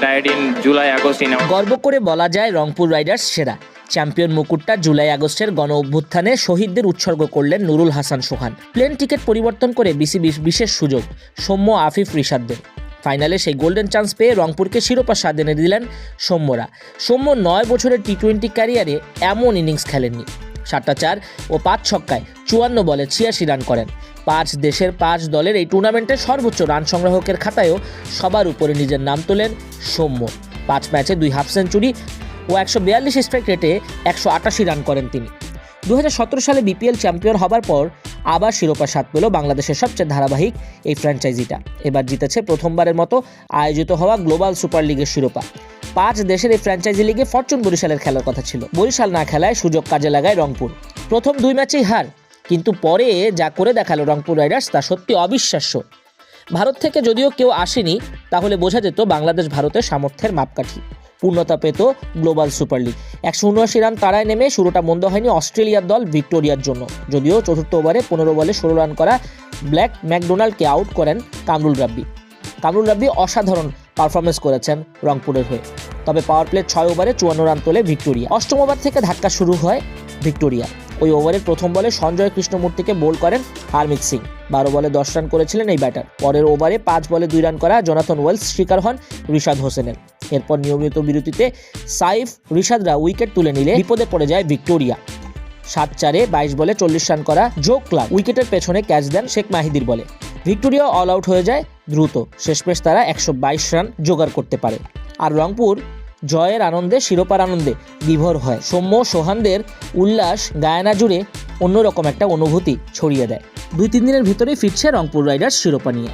died in July, August in our গর্ব করে বলা যায় রংপুর রাইডার্স সেরা। চ্যাম্পিয়ন মুকুটটা জুলাই আগস্টের গণ অভ্যুত্থানে শহীদদের উৎসর্গ করলেন নুরুল হাসান সোহান। প্লেন টিকিট পরিবর্তন করে বিসিবি বিশেষ সুযোগ সৌম্য আফিফ রিশাদদের। ফাইনালে সেই গোল্ডেন চান্স পেয়ে রংপুরকে শিরোপা স্বাদ এনে দিলেন সৌম্যরা। সৌম্য নয় বছরের টি টোয়েন্টি ক্যারিয়ারে এমন ইনিংস খেলেননি। সাতটা চার ও পাঁচ ছক্কায় চুয়ান্ন বলে ছিয়াশি রান করেন। পাঁচ দেশের পাঁচ দলের এই টুর্নামেন্টের সর্বোচ্চ রান সংগ্রাহকের খাতায়ও সবার উপরে নিজের নাম তোলেন সৌম্য। পাঁচ ম্যাচে দুই হাফ সেঞ্চুরি ও একশো বিয়াল্লিশ স্ট্রাইক রেটে একশো আটাশি রান করেন তিনি। দু হাজার সতেরো সালে বিপিএল চ্যাম্পিয়ন হবার পর আবার শিরোপা স্বাদ পেল বাংলাদেশের সবচেয়ে ধারাবাহিক এই ফ্র্যাঞ্চাইজিটা এবার জিতেছে প্রথমবারের মতো আয়োজিত হওয়া গ্লোবাল সুপার লিগের শিরোপা। পাঁচ দেশের এই ফ্র্যাঞ্চাইজি লিগে ফরচুন বরিশালের খেলার কথা ছিল। বরিশাল না খেলায় সুযোগ কাজে লাগায় রংপুর। প্রথম দুই ম্যাচেই হার, কিন্তু পরে যা করে দেখাল রংপুর রাইডার্স তা সত্যি অবিশ্বাস্য। ভারত থেকে যদিও কেউ আসেনি, তাহলে বোঝা যেত বাংলাদেশ ভারতের সামর্থ্যের মাপকাঠি। পূর্ণতা পেত গ্লোবাল সুপার লিগ। একশো উনআশি রান তারায় নেমে শুরুটা মন্দ হয়নি অস্ট্রেলিয়ার দল ভিক্টোরিয়ার জন্য। যদিও চতুর্থ ওভারে পনেরো বলে ষোলো রান করা ব্ল্যাক ম্যাকডোনাল্ডকে আউট করেন কামরুল রাব্বি। কামরুল রাব্বি অসাধারণ পারফরমেন্স করেছেন রংপুরের হয়ে। তবে পাওয়ার প্লে ছয় ওভারে চুয়ান্ন রান তোলে ভিক্টোরিয়া। অষ্টম ওভার থেকে ধাক্কা শুরু হয় ভিক্টোরিয়া। ওই ওভারের প্রথম বলে সঞ্জয় কৃষ্ণমূর্তিকে বোল করেন হারমিত সিং। বারো বলে দশ রান করেছিলেন এই ব্যাটার পরের ওভারে পাঁচ বলে দুই রান করা জনাথন ওয়েলস শিকার হন রিশাদ হোসেনের। এরপর নিয়মিত বিরতিতে সাইফ, রিশাদরা উইকেট তুলে নিলে বিপদে পড়ে যায় ভিক্টোরিয়া। সাত চারে বাইশ বলে চল্লিশ রান করা জো ক্লাব উইকেটের পেছনে ক্যাচ দেন শেখ মাহিদির বলে। ভিক্টোরিয়া অল আউট হয়ে যায় দ্রুত। শেষমেশ তারা একশো বাইশ রান জোগাড় করতে পারে। আর রংপুর জয়ের আনন্দে, শিরোপার আনন্দে বিভোর হয়। সৌম্য সোহানদের উল্লাস গায়না জুড়ে অন্যরকম একটা অনুভূতি ছড়িয়ে দেয়। দুই তিন দিনের ভিতরে ফিরছে রংপুর রাইডার্স শিরোপা নিয়ে।